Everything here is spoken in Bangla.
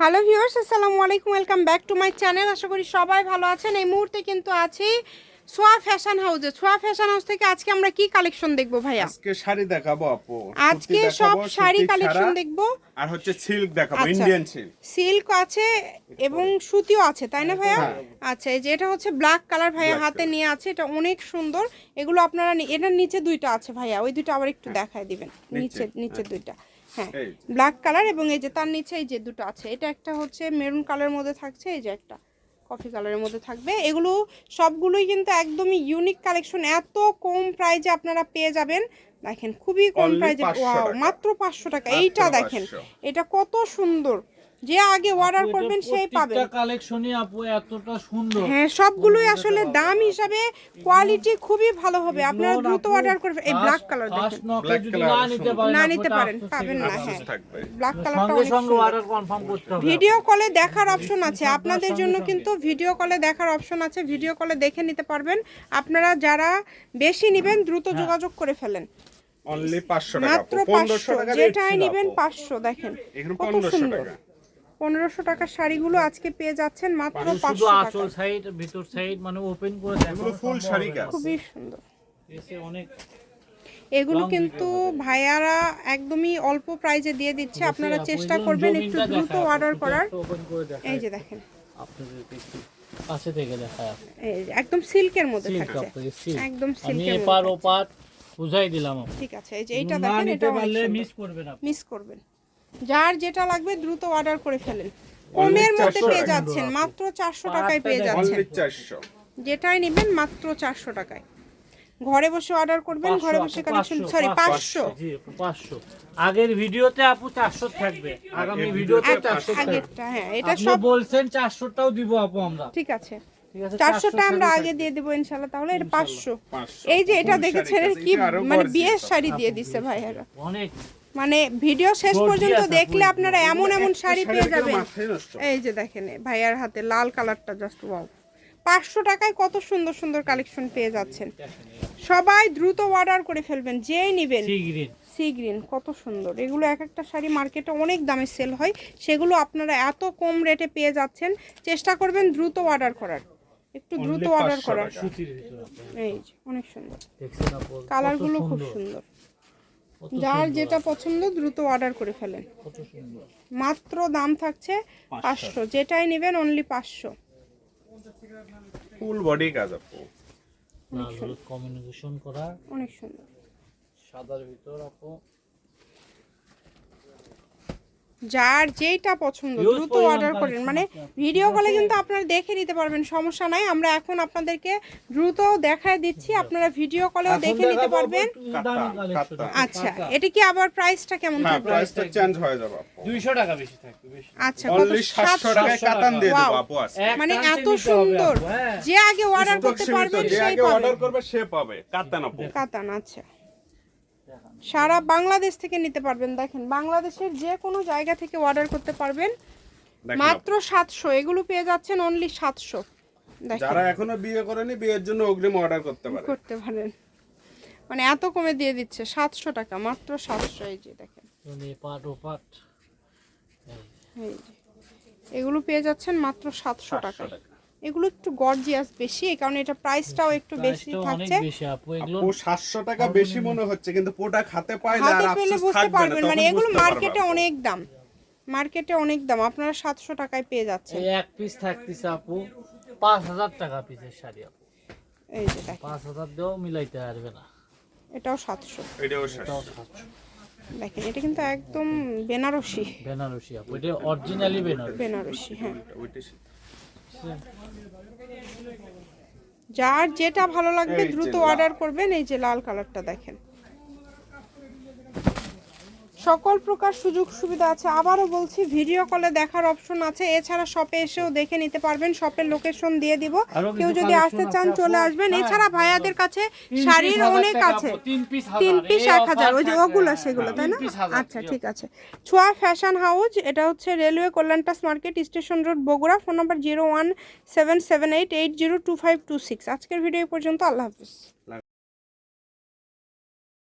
হ্যালো ভিউয়ার্স আসসালামু আলাইকুম welcome back to my channel. আশা করি সবাই ভালো আছেন। এই মুহূর্তে কিন্তু আছি সোয়া ফ্যাশন হাউসে। সোয়া ফ্যাশন হাউস থেকে আজকে আমরা কি কালেকশন দেখব ভাইয়া? আজকে শাড়ি দেখাবো আপু। আজকে সব শাড়ি কালেকশন। দেখব। আর হচ্ছে সিল্ক দেখাবো আচ্ছা। ইন্ডিয়ান সিল্ক সিল্ক আছে এবং সুতিও আছে তাই না ভাইয়া? আচ্ছা এই যে এটা হচ্ছে ব্ল্যাক কালার ভাইয়া হ্যাঁ। হাতে নিয়ে আছে এটা অনেক সুন্দর। এগুলো আপনারা এটার নিচে দুইটা আছে ভাইয়া ওই দুইটা আবার একটু দেখায় দিবেন। নিচে নিচে দুইটা। হ্যাঁ ব্ল্যাক কালার এবং এই যে তার নিচে এই যে দুটো আছে এটা একটা হচ্ছে মেরুন কালারের মধ্যে থাকছে এই যে একটা কফি কালারের মধ্যে থাকবে। এগুলো সবগুলোই কিন্তু একদমই ইউনিক কালেকশন এত কম প্রাইজে আপনারা পেয়ে যাবেন। দেখেন খুবই কম প্রাইজে 500 ওয়াও টাকা। মাত্র পাঁচশো টাকা। এইটা দেখেন এটা কত সুন্দর। যে আগে অর্ডার করবেন সেই পাবেন কালেকশনই আপু এতটা সুন্দর। হ্যাঁ সবগুলোই আসলে দাম হিসাবে কোয়ালিটি খুবই ভালো হবে। আপনারা দ্রুত অর্ডার করবেন। এই ব্ল্যাক কালার দেখেন। না নিতে পারেন পাবেন না, হ্যাঁ। ব্ল্যাক কালারটা সঙ্গে অনেক সঙ্গে সুন্দর। অর্ডার কনফার্ম করতে হবে। ভিডিও কলে দেখার অপশন আছে। আপনাদের জন্য কিন্তু ভিডিও কলে দেখার অপশন আছে। ভিডিও কলে দেখে নিতে পারবেন। আপনারা যারা বেশি নেবেন দ্রুত হ্যাঁ। যোগাযোগ করে ফেলেন। অনলি 500 টাকা মাত্র 1500 পাঁচশো টাকা যেটাই নেবেন পাঁচশো দেখেন। এখানে কত 1500 সুন্দর। টাকা। পনেরোশো টাকার শাড়িগুলো আজকে পেয়ে যাচ্ছেন মাত্র পাঁচশো আঁচল সাইড ভিতর সাইড মানে ওপেন করে এগুলো ফুল শাড়ি খুবই সুন্দর। এসে অনেক এগুলো কিন্তু ভাইয়ারা একদমই অল্প প্রাইজে দিয়ে দিচ্ছে। আপনারা চেষ্টা করবেন একটু দ্রুত অর্ডার করার। এই যে দেখেন। কাছে থেকে। এই একদম সিল্কের মধ্যে থাকছে। একদম আমি সিল্কের এপার মধ্যে ওপার বুঝাই দিলাম ঠিক আছে এই যে এইটা দেখেন এটা মিস করবেন মিস করবেন। যার যেটা লাগবে দ্রুত অর্ডার করে ফেলেন। কমের মধ্যে পেয়ে যাচ্ছেন মাত্র চারশো টাকায় পেয়ে যাচ্ছেন। 400 যেটাই নেবেন মাত্র চারশো টাকায়। ঘরে বসে অর্ডার করবেন ঘরে বসে কালেকশন সরি পাঁচশো। জি পাঁচশো। আগের ভিডিওতে আপু চারশো থাকবে আগামী ভিডিওতে আগেরটা হ্যাঁ এটা সব বলছেন চারশোটাও দিব আপু আমরা। ঠিক আছে। ঠিক আছে চারশোটা আমরা আগে দিয়ে দেবো ইনশাল্লাহ তাহলে এটা পাঁচশো। 500 এই যে এটা দেখেছেন কি মানে বিয়ের শাড়ি দিয়ে দিচ্ছে ভাইয়ারা। অনেক মানে ভিডিও শেষ পর্যন্ত দেখলে আপনারা এমন এমন শাড়ি পেয়ে যাবেন। এই যে দেখেন ভাইয়ার হাতে লাল কালারটা জাস্ট ওয়াও পাঁচশো টাকায় কত সুন্দর সুন্দর কালেকশন পেয়ে যাচ্ছেন। সবাই দ্রুত অর্ডার করে ফেলবেন যেই নেবেন। Sea green. কত সুন্দর। এগুলো এক একটা শাড়ি মার্কেটে অনেক দামে সেল হয়। সেগুলো আপনারা এত কম রেটে পেয়ে যাচ্ছেন। চেষ্টা করবেন দ্রুত অর্ডার করার। একটু দ্রুত অর্ডার করার। এই অনেক সুন্দর। কালারগুলো খুব সুন্দর, যার যেটা পছন্দ দ্রুত অর্ডার করে ফেলেন। মাত্র দাম থাকছে পাঁচশো। যেটাই নেবেন অনলি পাঁচশো। ফুল বডি কাজ আপু। কমিউনিকেশন করা। অনেক সুন্দর। সাদার ভিতর আপু। যার যেটা পছন্দ দ্রুত অর্ডার করেন মানে ভিডিও কলে কিন্তু আপনারা দেখে নিতে পারবেন সমস্যা নাই। আমরা এখন আপনাদেরকে দ্রুত দেখায় দিচ্ছি। আপনারা ভিডিও কলেও দেখে নিতে পারবেন। আচ্ছা এটা কি আবার প্রাইসটা কেমন হ্যাঁ থাকবে? প্রাইসটা চেঞ্জ হয়ে যাবে আপু। 200 টাকা বেশি থাকবে বেশি। আচ্ছা কত? 700 টাকায় কাতান দিয়ে. দেবো আপু আজকে। মানে এত সুন্দর। হ্যাঁ। যে আগে অর্ডার করতে সীমিত, পারবেন যে আগে অর্ডার করবে সে পাবে। কাতান আপু। কাতান আচ্ছা। সারা বাংলাদেশ থেকে নিতে পারবেন। দেখেন বাংলাদেশের যে কোনো জায়গা থেকে অর্ডার করতে পারবেন। মাত্র সাতশো এগুলো পেয়ে যাচ্ছেন অনলি সাতশো। দেখেন। যারা এখনও বিয়ে করেনি বিয়ের জন্য অগ্রিম অর্ডার করতে পারে করতে পারেন। মানে এত কমে দিয়ে দিচ্ছে সাতশো টাকা মাত্র সাতশো এই যে দেখেন। মানে পাট ও পাট। এই যে এগুলো পেয়ে যাচ্ছেন মাত্র সাতশো টাকা। এগুলো একটু গর্জিয়াস বেশি এই কারণে এটা প্রাইসটাও একটু বেশি থাকছে। আপু এগুলো আপু 700 টাকা বেশি মনে হচ্ছে কিন্তু প্রোডাক্ট হাতে পাইলে আর পেলে আফসোস বুঝতে পারবেন মানে এগুলো মার্কেটে অনেক দাম মার্কেটে অনেক দাম আপনারা সাতশো টাকায় পেয়ে যাচ্ছেন। এই এক পিস থাকতেছে আপু পাঁচ হাজার টাকা পিসের শাড়ি আপু। এই যে দেখেন। পাঁচ হাজার দিয়েও মিলাইতে পারবে না। এটাও সাতশো। এটাও শেষ এটাও সাতশো। দেখেন এটা কিন্তু একদম বেনারসি। বেনারসি আপু এটা অরিজিনালি বেনারসি। বেনারসি হ্যাঁ। ওইটা। যার যেটা ভালো লাগবে দ্রুত অর্ডার করবেন এই যে লাল কালারটা দেখেন। সকল প্রকার সুযোগ সুবিধা আছে। আবারও বলছি ভিডিও কলে দেখার অপশন আছে। এছাড়া শপে এসেও দেখে নিতে পারবেন। শপের লোকেশন দিয়ে দিব। কেউ যদি আসতে চান চলে আসবেন। হ্যাঁ। এছাড়া ভাইয়াদের কাছে শাড়ির অনেক আছে। তিন পিস এক হাজার। ওই যে। ওগুলো সেগুলো তাই না? আচ্ছা ঠিক আছে। ছোয়া ফ্যাশন হাউস এটা হচ্ছে railway কল্যাণটাস market station road Bogura. Phone number zero one seven seven eight eight zero two five two six আজকের ভিডিও পর্যন্ত। আল্লাহ হাফিজ।